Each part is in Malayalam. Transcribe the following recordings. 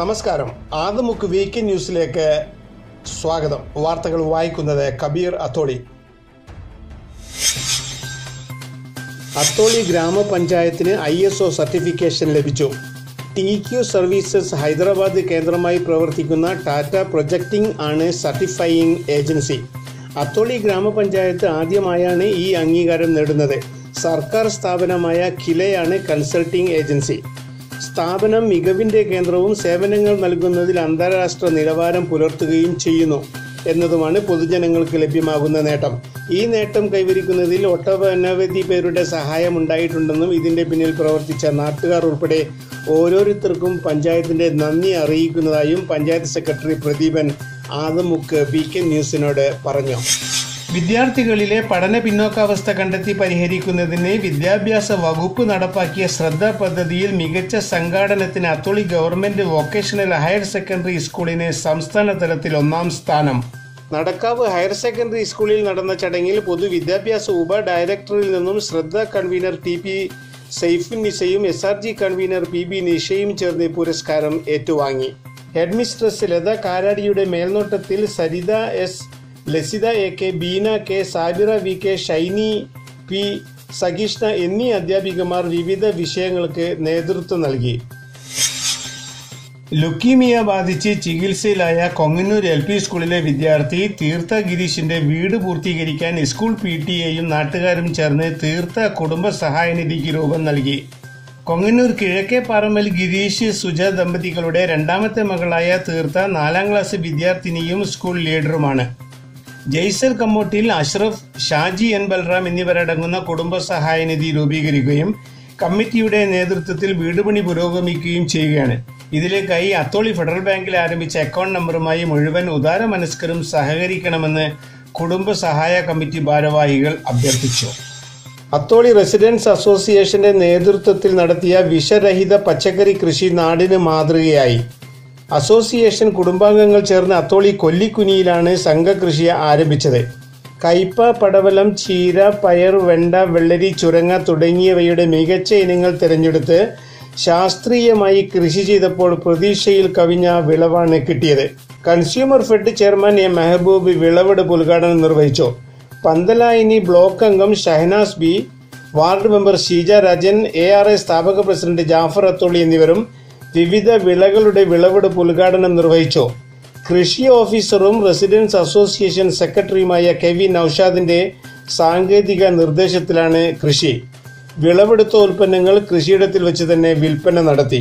നമസ്കാരം. ആദ്യമുക്ക് വീക്കെൻഡ് ന്യൂസിലേക്ക് സ്വാഗതം. വാർത്തകൾ വായിക്കുന്നത് കബീർ അത്തോളി. അത്തോളി ഗ്രാമപഞ്ചായത്തിന് ഐ എസ് ഒ സർട്ടിഫിക്കേഷൻ ലഭിച്ചു. ടി ക്യു സർവീസസ് ഹൈദരാബാദ് കേന്ദ്രമായി പ്രവർത്തിക്കുന്ന ടാറ്റ പ്രൊജക്ടിംഗ് ആണ് സർട്ടിഫൈയിങ് ഏജൻസി. അത്തോളി ഗ്രാമപഞ്ചായത്ത് ആദ്യമായാണ് ഈ അംഗീകാരം നേടുന്നത്. സർക്കാർ സ്ഥാപനമായ കിലയാണ് കൺസൾട്ടിംഗ് ഏജൻസി. സ്ഥാപനം മികവിന്റെ കേന്ദ്രവും സേവനങ്ങൾ നൽകുന്നതിൽ അന്താരാഷ്ട്ര നിലവാരം പുലർത്തുകയും ചെയ്യുന്നു എന്നതുമാണ് പൊതുജനങ്ങൾക്ക് ലഭ്യമാകുന്ന നേട്ടം. ഈ നേട്ടം കൈവരിക്കുന്നതിൽ ഒട്ടനവധി പേരുടെ സഹായം ഉണ്ടായിട്ടുണ്ടെന്നും ഇതിന്റെ പിന്നിൽ പ്രവർത്തിച്ച നാട്ടുകാർ ഉൾപ്പെടെ ഓരോരുത്തർക്കും പഞ്ചായത്തിന്റെ നന്ദി അറിയിക്കുന്നതായും panchayat secretary Pradeepan Adamukku B K ന്യൂസിനോട് പറഞ്ഞു. വിദ്യാർത്ഥികളിലെ പഠന പിന്നോക്കാവസ്ഥ കണ്ടെത്തി പരിഹരിക്കുന്നതിന് വിദ്യാഭ്യാസ വകുപ്പ് നടപ്പാക്കിയ ശ്രദ്ധ പദ്ധതിയിൽ മികച്ച സംഘാടനത്തിന് Atholi government vocational higher secondary സ്കൂളിന് സംസ്ഥാന തലത്തിൽ ഒന്നാം സ്ഥാനം. നടക്കാവ് ഹയർ സെക്കൻഡറി സ്കൂളിൽ നടന്ന ചടങ്ങിൽ പൊതുവിദ്യാഭ്യാസ ഉപ ഡയറക്ടറിൽ നിന്നും ശ്രദ്ധ convener T P Saifun നിസയും S R G convener P B നിഷയും ചേർന്ന് പുരസ്കാരം ഏറ്റുവാങ്ങി. ഹെഡ്മിസ്ട്രസ് ലത കാരാടിയുടെ മേൽനോട്ടത്തിൽ Saritha S Lasitha A K Beena K Sabira V K Shiny P Sagishna എന്നീ അധ്യാപികമാർ വിവിധ വിഷയങ്ങൾക്ക് നേതൃത്വം നൽകി. ലുക്കീമിയ ബാധിച്ച് ചികിത്സയിലായ കൊങ്ങന്നൂർ എൽ പി സ്കൂളിലെ വിദ്യാർത്ഥി തീർത്ഥ ഗിരീഷിന്റെ വീട് പൂർത്തീകരിക്കാൻ സ്കൂൾ പി ടി എയും നാട്ടുകാരും ചേർന്ന് തീർത്ഥ കുടുംബ സഹായനിധിക്ക് രൂപം നൽകി. കൊങ്ങന്നൂർ കിഴക്കേ പാറമ്മൽ ഗിരീഷ് സുജ ദമ്പതികളുടെ രണ്ടാമത്തെ മകളായ തീർത്ഥ നാലാം ക്ലാസ് വിദ്യാർത്ഥിനിയും സ്കൂൾ ലീഡറുമാണ്. ജയ്സൽ കമ്മോട്ടിയിൽ അഷ്റഫ് ഷാജി എൻ ബൽറാം എന്നിവരടങ്ങുന്ന കുടുംബ സഹായനിധി രൂപീകരിക്കുകയും കമ്മിറ്റിയുടെ നേതൃത്വത്തിൽ വീടുപണി പുരോഗമിക്കുകയും ചെയ്യുകയാണ്. ഇതിലേക്കായി അത്തോളി ഫെഡറൽ ബാങ്കിൽ ആരംഭിച്ച അക്കൗണ്ട് നമ്പറുമായി മുഴുവൻ ഉദാരമനസ്കരും സഹകരിക്കണമെന്ന് കുടുംബ സഹായ കമ്മിറ്റി ഭാരവാഹികൾ അഭ്യർത്ഥിച്ചു. അത്തോളി റെസിഡൻസ് അസോസിയേഷന്റെ നേതൃത്വത്തിൽ നടത്തിയ വിഷരഹിത പച്ചക്കറി കൃഷി നാടിന് മാതൃകയായി. അസോസിയേഷൻ കുടുംബാംഗങ്ങൾ ചേർന്ന് അത്തോളി കൊല്ലിക്കുനിയിലാണ് സംഘകൃഷി ആരംഭിച്ചത്. കയ്പ പടവലം ചീര പയർ വെണ്ട വെള്ളരി ചുരങ്ങ തുടങ്ങിയവയുടെ മികച്ച ഇനങ്ങൾ തിരഞ്ഞെടുത്ത് ശാസ്ത്രീയമായി കൃഷി ചെയ്തപ്പോൾ പ്രതീക്ഷയിൽ കവിഞ്ഞ വിളവാണ് കിട്ടിയത്. Consumer fed chairman A. Mehboob വിളവെടുപ്പ് ഉദ്ഘാടനം നിർവഹിച്ചു. പന്തലായിനി ബ്ലോക്ക് അംഗം Shahanas B ward member Sheeja Rajan A. R. A. സ്ഥാപക പ്രസിഡന്റ് ജാഫർ അത്തോളി എന്നിവരും വിവിധ വിളകളുടെ വിളവെടുപ്പ് ഉദ്ഘാടനം നിർവഹിച്ചു. കൃഷി ഓഫീസറും റെസിഡൻസ് അസോസിയേഷൻ സെക്രട്ടറിയുമായ കെ വി നൌഷാദിന്റെ സാങ്കേതിക നിർദ്ദേശത്തിലാണ് കൃഷി. വിളവെടുത്ത ഉൽപ്പന്നങ്ങൾ കൃഷിയിടത്തിൽ വെച്ച് തന്നെ വിൽപ്പന നടത്തി.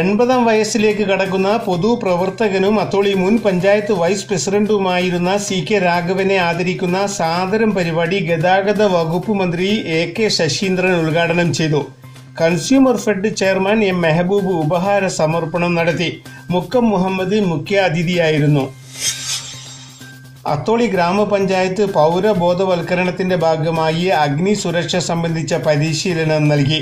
എൺപതാം വയസ്സിലേക്ക് കടക്കുന്ന പൊതുപ്രവർത്തകനും അത്തോളി മുൻ പഞ്ചായത്ത് വൈസ് പ്രസിഡന്റുമായിരുന്ന സി കെ രാഘവനെ ആദരിക്കുന്ന സാദരം പരിപാടി ഗതാഗത വകുപ്പ് മന്ത്രി എ കെ ശശീന്ദ്രൻ ഉദ്ഘാടനം ചെയ്തു. Consumer fed chairman M Mehboob ഉപഹാര സമർപ്പണം നടത്തി. മുക്കം മുഹമ്മദ് മുഖ്യാതിഥിയായിരുന്നു അത്തോളി ഗ്രാമപഞ്ചായത്ത് പൗരബോധവൽക്കരണത്തിന്റെ ഭാഗമായി അഗ്നി സുരക്ഷ സംബന്ധിച്ച പരിശീലനം നൽകി.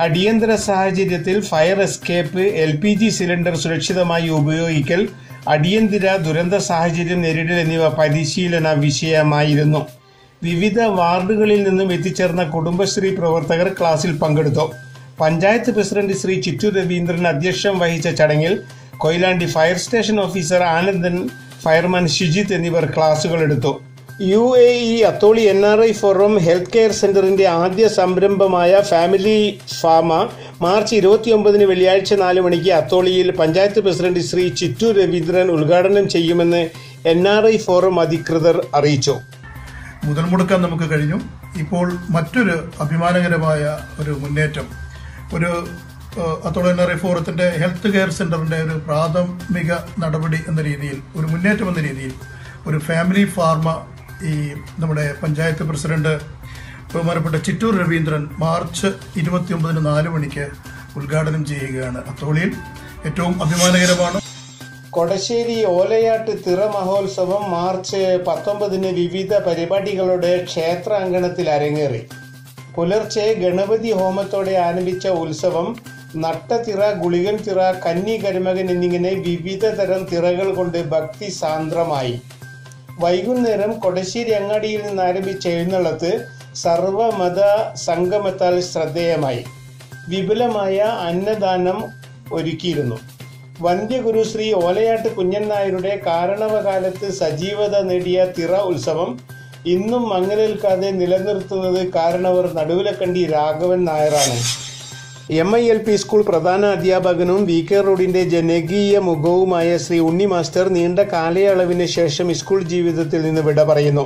അടിയന്തര സാഹചര്യത്തിൽ fire escape L P G cylinder സുരക്ഷിതമായി ഉപയോഗിക്കൽ അടിയന്തര ദുരന്ത സാഹചര്യം നേരിടൽ എന്നിവ പരിശീലന വിഷയമായിരുന്നു. വിവിധ വാർഡുകളിൽ നിന്നും എത്തിച്ചേർന്ന കുടുംബശ്രീ പ്രവർത്തകർ ക്ലാസ്സിൽ പങ്കെടുത്തു. പഞ്ചായത്ത് പ്രസിഡന്റ് ശ്രീ ചിറ്റു രവീന്ദ്രൻ അധ്യക്ഷം വഹിച്ച ചടങ്ങിൽ Koyilandy fire station officer Anandan fireman Shijith എന്നിവർ ക്ലാസുകൾ എടുത്തു. U A E Atholi N R I forum health care സെന്ററിന്റെ ആദ്യ സംരംഭമായ ഫാമിലി ഫാമ മാർച്ച് ഇരുപത്തിയൊമ്പതിന് വെള്ളിയാഴ്ച നാല് മണിക്ക് അത്തോളിയിൽ പഞ്ചായത്ത് പ്രസിഡന്റ് ശ്രീ ചിറ്റു രവീന്ദ്രൻ ഉദ്ഘാടനം ചെയ്യുമെന്ന് എൻ ആർ ഐ ഫോറം അധികൃതർ അറിയിച്ചു. മുതൽ മുടക്കാൻ നമുക്ക് കഴിഞ്ഞു. ഇപ്പോൾ മറ്റൊരു അഭിമാനകരമായ ഒരു മുന്നേറ്റം. ഒരു അത്തോളം എൻ ആർ ഹെൽത്ത് കെയർ സെന്ററിന്റെ ഒരു പ്രാഥമിക നടപടി എന്ന രീതിയിൽ ഒരു മുന്നേറ്റം എന്ന രീതിയിൽ ഒരു ഫാമിലി ഫാർമ ഈ നമ്മുടെ പഞ്ചായത്ത് പ്രസിഡന്റ് ബഹുമാനപ്പെട്ട ചിറ്റൂർ രവീന്ദ്രൻ മാർച്ച് ഇരുപത്തിയൊമ്പതിന് നാല് മണിക്ക് ഉദ്ഘാടനം ചെയ്യുകയാണ്. അത്തോളിയിൽ ഏറ്റവും അഭിമാനകരമാണ്. കൊടശ്ശേരി ഓലയാട്ട് തിറ മഹോത്സവം മാർച്ച് പത്തൊമ്പതിന് വിവിധ പരിപാടികളുടെ ക്ഷേത്ര അങ്കണത്തിൽ അരങ്ങേറി. പുലർച്ചെ ഗണപതി ഹോമത്തോടെ ആരംഭിച്ച ഉത്സവം നട്ടതിറ ഗുളികൻ തിറ കന്നി കരുമകൻ എന്നിങ്ങനെ വിവിധ തരം തിറകൾ കൊണ്ട് ഭക്തി സാന്ദ്രമായി. വൈകുന്നേരം കൊടശ്ശേരി അങ്ങാടിയിൽ നിന്ന് ആരംഭിച്ച എഴുന്നള്ളത്ത് സർവമത സംഗമത്താൽ ശ്രദ്ധേയമായി. വിപുലമായ അന്നദാനം ഒരുക്കിയിരുന്നു. വന്ധ്യഗുരു ശ്രീ ഓലയാട്ട് കുഞ്ഞൻ നായരുടെ കാരണവകാലത്ത് സജീവത നേടിയ തിറ ഉത്സവം ഇന്നും മങ്ങലേൽക്കാതെ നിലനിർത്തുന്നത് കാരണവർ നടുവിലക്കണ്ടി രാഘവൻ നായരാണ്. M I L P school പ്രധാന അധ്യാപകനും വി കെ റോഡിന്റെ ജനകീയ മുഖവുമായ ശ്രീ ഉണ്ണി മാസ്റ്റർ നീണ്ട കാലയളവിന് ശേഷം സ്കൂൾ ജീവിതത്തിൽ നിന്ന് വിട പറയുന്നു.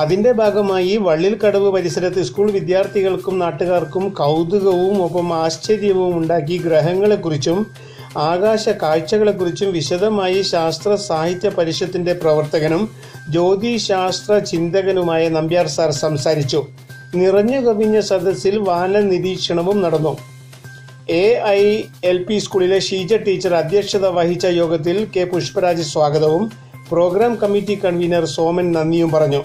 അതിന്റെ ഭാഗമായി വള്ളിൽക്കടവ് പരിസരത്ത് സ്കൂൾ വിദ്യാർത്ഥികൾക്കും നാട്ടുകാർക്കും കൗതുകവും ഒപ്പം ആശ്ചര്യവും ഉണ്ടാക്കി ഗ്രഹങ്ങളെക്കുറിച്ചും ആകാശ കാഴ്ചകളെക്കുറിച്ചും വിശദമായി ശാസ്ത്ര സാഹിത്യ പരിഷത്തിന്റെ പ്രവർത്തകനും ജ്യോതിശാസ്ത്ര ചിന്തകനുമായ നമ്പ്യാർ സാർ സംസാരിച്ചു. നിറഞ്ഞു കവിഞ്ഞ സദസ്സിൽ വാന നിരീക്ഷണവും നടന്നു. എ ഐ എൽ പി സ്കൂളിലെ ഷീജ ടീച്ചർ അധ്യക്ഷത വഹിച്ച യോഗത്തിൽ കെ പുഷ്പരാജ് സ്വാഗതവും പ്രോഗ്രാം കമ്മിറ്റി കൺവീനർ സോമൻ നന്ദിയും പറഞ്ഞു.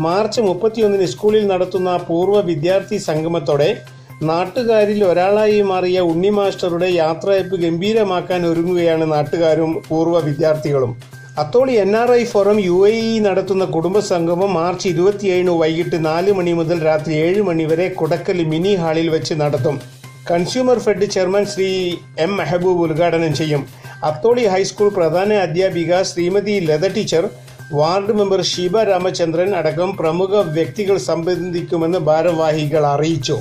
മാർച്ച് മുപ്പത്തിയൊന്നിന് സ്കൂളിൽ നടത്തുന്ന പൂർവ വിദ്യാർത്ഥി സംഗമത്തോടെ നാട്ടുകാരിൽ ഒരാളായി മാറിയ ഉണ്ണി മാസ്റ്ററുടെ യാത്രയപ്പ് ഗംഭീരമാക്കാൻ ഒരുങ്ങുകയാണ് നാട്ടുകാരും പൂർവ വിദ്യാർത്ഥികളും. Atholi N R I forum U A E നടത്തുന്ന കുടുംബ സംഗമം മാർച്ച് ഇരുപത്തിയേഴിന് വൈകിട്ട് നാല് മണി മുതൽ രാത്രി ഏഴ് മണി വരെ കുടക്കൽ മിനി ഹാളിൽ വെച്ച് നടത്തും. Consumer fed chairman Shri M Mehboob ഉദ്ഘാടനം ചെയ്യും. അത്തോളി ഹൈസ്കൂൾ പ്രധാന അധ്യാപിക Shrimati Latha teacher ward member Sheeba Ramachandran അടക്കം പ്രമുഖ വ്യക്തികൾ സംബന്ധിക്കുമെന്ന് ഭാരവാഹികൾ അറിയിച്ചു.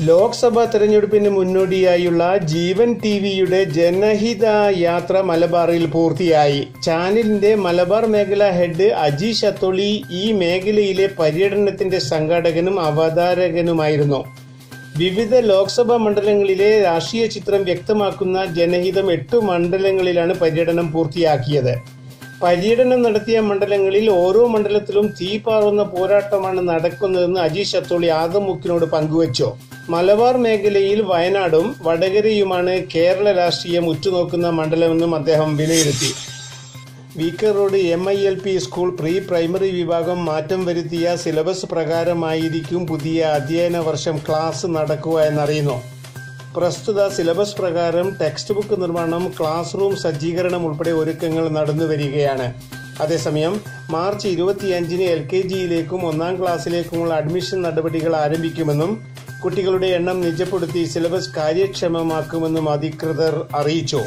ലോക്സഭാ തെരഞ്ഞെടുപ്പിന് മുന്നോടിയായുള്ള ജീവൻ ടി വിയുടെ ജനഹിത യാത്ര മലബാറിൽ പൂർത്തിയായി. ചാനലിന്റെ മലബാർ മേഖല ഹെഡ് അജീഷ് അത്തോളി ഈ മേഖലയിലെ പര്യടനത്തിന്റെ സംഘാടകനും അവതാരകനുമായിരുന്നു. വിവിധ ലോക്സഭാ മണ്ഡലങ്ങളിലെ രാഷ്ട്രീയ ചിത്രം വ്യക്തമാക്കുന്ന ജനഹിതം എട്ട് മണ്ഡലങ്ങളിലാണ് പര്യടനം പൂർത്തിയാക്കിയത്. പര്യടനം നടത്തിയ മണ്ഡലങ്ങളിൽ ഓരോ മണ്ഡലത്തിലും തീ പാറുന്ന പോരാട്ടമാണ് നടക്കുന്നതെന്ന് അജീഷ് അത്തോളി ആദമുക്കിനോട് പങ്കുവച്ചു. മലബാർ മേഖലയിൽ വയനാടും വടകരയുമാണ് കേരള രാഷ്ട്രീയം ഉറ്റുനോക്കുന്ന മണ്ഡലമെന്നും അദ്ദേഹം വിലയിരുത്തി. Weaker road M I L P school pre primary വിഭാഗം മാറ്റം വരുത്തിയ സിലബസ് പ്രകാരമായിരിക്കും പുതിയ അധ്യയന വർഷം ക്ലാസ് നടക്കുക എന്നറിയുന്നു. പ്രസ്തുത സിലബസ് പ്രകാരം ടെക്സ്റ്റ് ബുക്ക് നിർമ്മാണം ക്ലാസ് റൂം സജ്ജീകരണം ഉൾപ്പെടെ ഒരുക്കങ്ങൾ നടന്നു വരികയാണ്. അതേസമയം മാർച്ച് ഇരുപത്തിയഞ്ചിന് എൽ കെ ജിയിലേക്കും ഒന്നാം ക്ലാസ്സിലേക്കുമുള്ള അഡ്മിഷൻ നടപടികൾ ആരംഭിക്കുമെന്നും കുട്ടികളുടെ എണ്ണം നിജപ്പെടുത്തി സിലബസ് കാര്യക്ഷമമാക്കുമെന്നും അധികൃതർ അറിയിച്ചു.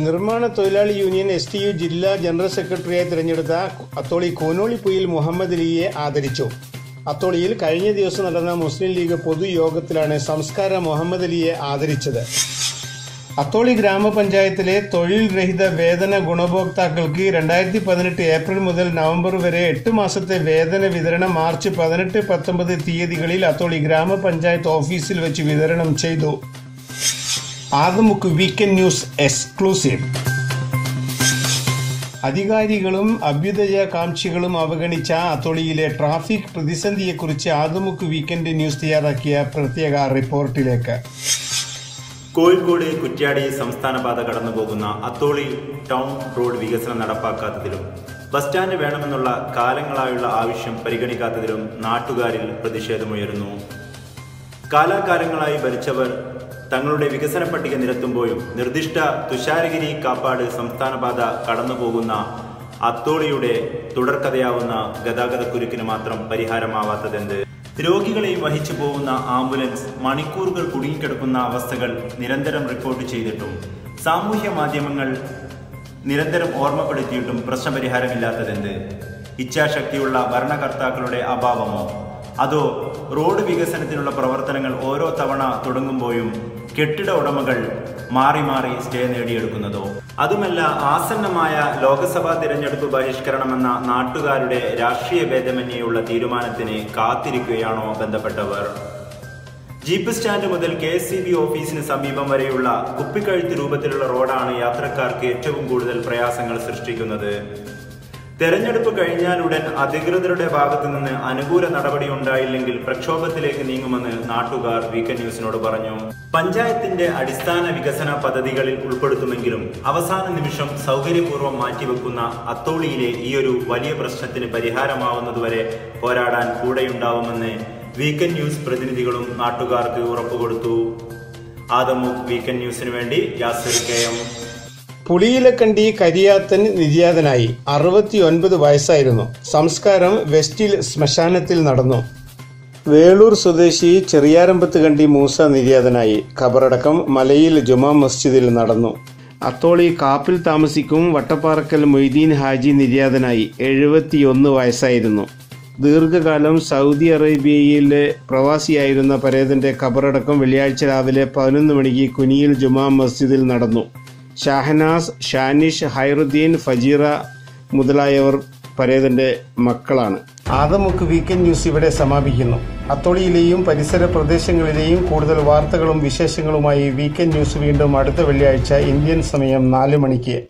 നിർമ്മാണ തൊഴിലാളി യൂണിയൻ എസ് ടി യു ജില്ലാ ജനറൽ സെക്രട്ടറിയായി തിരഞ്ഞെടുത്ത അത്തോളി കോനോളിപ്പുയിൽ മുഹമ്മദ് അലിയെ ആദരിച്ചു. അത്തോളിയിൽ കഴിഞ്ഞ ദിവസം നടന്ന മുസ്ലിം ലീഗ് പൊതുയോഗത്തിലാണ് സംസ്കാര മുഹമ്മദ് അലിയെ ആദരിച്ചത്. അത്തോളി ഗ്രാമപഞ്ചായത്തിലെ തൊഴിൽ രഹിത വേതന ഗുണഭോക്താക്കൾക്ക് രണ്ടായിരത്തി പതിനെട്ട് ഏപ്രിൽ മുതൽ നവംബർ വരെ എട്ട് മാസത്തെ വേതന വിതരണം മാർച്ച് പതിനെട്ട് പത്തൊമ്പത് തീയതികളിൽ അത്തോളി ഗ്രാമപഞ്ചായത്ത് ഓഫീസിൽ വെച്ച് വിതരണം ചെയ്തു. ആദമുക്ക് വീക്കെൻഡ് ന്യൂസ് എക്സ്ക്ലൂസീവ്. അധികാരികളും അഭ്യുദയകാംക്ഷികളും അവഗണിച്ച അത്തോളിയിലെ ട്രാഫിക് പ്രതിസന്ധിയെക്കുറിച്ച് ആദമുക്ക് വീക്കെൻഡ് ന്യൂസ് തയ്യാറാക്കിയ പ്രത്യേക റിപ്പോർട്ടിലേക്ക്. കോഴിക്കോട് കുറ്റ്യാടി സംസ്ഥാന പാത കടന്നുപോകുന്ന അത്തോളി ടൗൺ റോഡ് വികസനം നടപ്പാക്കാത്തതിലും ബസ് സ്റ്റാൻഡ് വേണമെന്നുള്ള കാലങ്ങളായുള്ള ആവശ്യം പരിഗണിക്കാത്തതിലും നാട്ടുകാരിൽ പ്രതിഷേധമുയരുന്നു. കാലാകാലങ്ങളായി ഭരിച്ചവർ തങ്ങളുടെ വികസന പട്ടിക നിരത്തുമ്പോഴും നിർദ്ദിഷ്ട തുഷാരഗിരി കാപ്പാട് സംസ്ഥാന പാത കടന്നുപോകുന്ന അത്തോളിയുടെ തുടർക്കഥയാവുന്ന ഗതാഗതക്കുരുക്കിന് മാത്രം പരിഹാരമാവാത്തതെന്ത്? രോഗികളെയും വഹിച്ചു പോകുന്ന ആംബുലൻസ് മണിക്കൂറുകൾ കുടുങ്ങിക്കിടക്കുന്ന അവസ്ഥകൾ നിരന്തരം റിപ്പോർട്ട് ചെയ്തിട്ടും സാമൂഹ്യ മാധ്യമങ്ങൾ നിരന്തരം ഓർമ്മപ്പെടുത്തിയിട്ടും പ്രശ്നപരിഹാരമില്ലാത്തതെന്ത്? ഇച്ഛാശക്തിയുള്ള ഭരണകർത്താക്കളുടെ അഭാവമോ? അതോ റോഡ് വികസനത്തിനുള്ള പ്രവർത്തനങ്ങൾ ഓരോ തവണ തുടങ്ങുമ്പോഴും കെട്ടിട ഉടമകൾ മാറി മാറി സ്റ്റേ നേടിയെടുക്കുന്നതോ അതുമല്ല ആസന്നമായ ലോക്സഭാ തിരഞ്ഞെടുപ്പ് ബഹിഷ്കരണമെന്ന നാട്ടുകാരുടെ രാഷ്ട്രീയ ഭേദമന്യുള്ള തീരുമാനത്തിന് കാത്തിരിക്കുകയാണോ ബന്ധപ്പെട്ടവർ? ജീപ്പ് സ്റ്റാൻഡ് മുതൽ കെ എസ് സി ബി ഓഫീസിന് സമീപം വരെയുള്ള കുപ്പിക്കഴുത്ത് രൂപത്തിലുള്ള റോഡാണ് യാത്രക്കാർക്ക് ഏറ്റവും കൂടുതൽ പ്രയാസങ്ങൾ സൃഷ്ടിക്കുന്നത്. തെരഞ്ഞെടുപ്പ് കഴിഞ്ഞാലുടൻ അധികൃതരുടെ ഭാഗത്തു നിന്ന് അനുകൂല നടപടി ഉണ്ടായില്ലെങ്കിൽ പ്രക്ഷോഭത്തിലേക്ക് നീങ്ങുമെന്ന് നാട്ടുകാർ വീക്കെൻഡ് ന്യൂസിനോട് പറഞ്ഞു. പഞ്ചായത്തിന്റെ അടിസ്ഥാന വികസന പദ്ധതികളിൽ ഉൾപ്പെടുത്തുമെങ്കിലും അവസാന നിമിഷം സൗകര്യപൂർവം മാറ്റിവെക്കുന്ന അത്തോളിയിലെ ഈയൊരു വലിയ പ്രശ്നത്തിന് പരിഹാരമാവുന്നതുവരെ പോരാടാൻ കൂടെയുണ്ടാവുമെന്ന് വീക്കെൻഡ് ന്യൂസ് പ്രതിനിധികളും നാട്ടുകാർക്ക് ഉറപ്പുകൊടുത്തു. ആദമു വീക്കെൻഡ് ന്യൂസിനു വേണ്ടി യാസിർ കെ എം. പുളിയിലക്കണ്ടി കരിയാത്തൻ നിര്യാതനായി. അറുപത്തി ഒൻപത് വയസ്സായിരുന്നു. സംസ്കാരം വെസ്റ്റിൽ ശ്മശാനത്തിൽ നടന്നു. വേളൂർ സ്വദേശി ചെറിയാരമ്പത്ത് കണ്ടി മൂസ നിര്യാതനായി. ഖബറടക്കം മലയിൽ ജുമാ മസ്ജിദിൽ നടന്നു. അത്തോളി കാപ്പിൽ താമസിക്കും വട്ടപ്പാറക്കൽ മൊയ്തീൻ ഹാജി നിര്യാതനായി. എഴുപത്തിയൊന്ന് വയസ്സായിരുന്നു. ദീർഘകാലം സൗദി അറേബ്യയിലെ പ്രവാസിയായിരുന്ന പരേതന്റെ ഖബറടക്കം വെള്ളിയാഴ്ച രാവിലെ പതിനൊന്ന് മണിക്ക് കുനിയിൽ ജുമാ മസ്ജിദിൽ നടന്നു. ഷാഹനാസ് ഷാനിഷ് ഹൈറുദ്ദീൻ ഫജീറ മുതലായവർ പരേതന്റെ മക്കളാണ്. ആദമുക്ക് വീക്കെൻഡ് ന്യൂസ് ഇവിടെ സമാപിക്കുന്നു. അത്തോളിയിലെയും പരിസര പ്രദേശങ്ങളിലെയും കൂടുതൽ വാർത്തകളും വിശേഷങ്ങളുമായി വീക്കെൻഡ് ന്യൂസ് വീണ്ടും അടുത്ത വെള്ളിയാഴ്ച ഇന്ത്യൻ സമയം നാല് മണിക്ക്.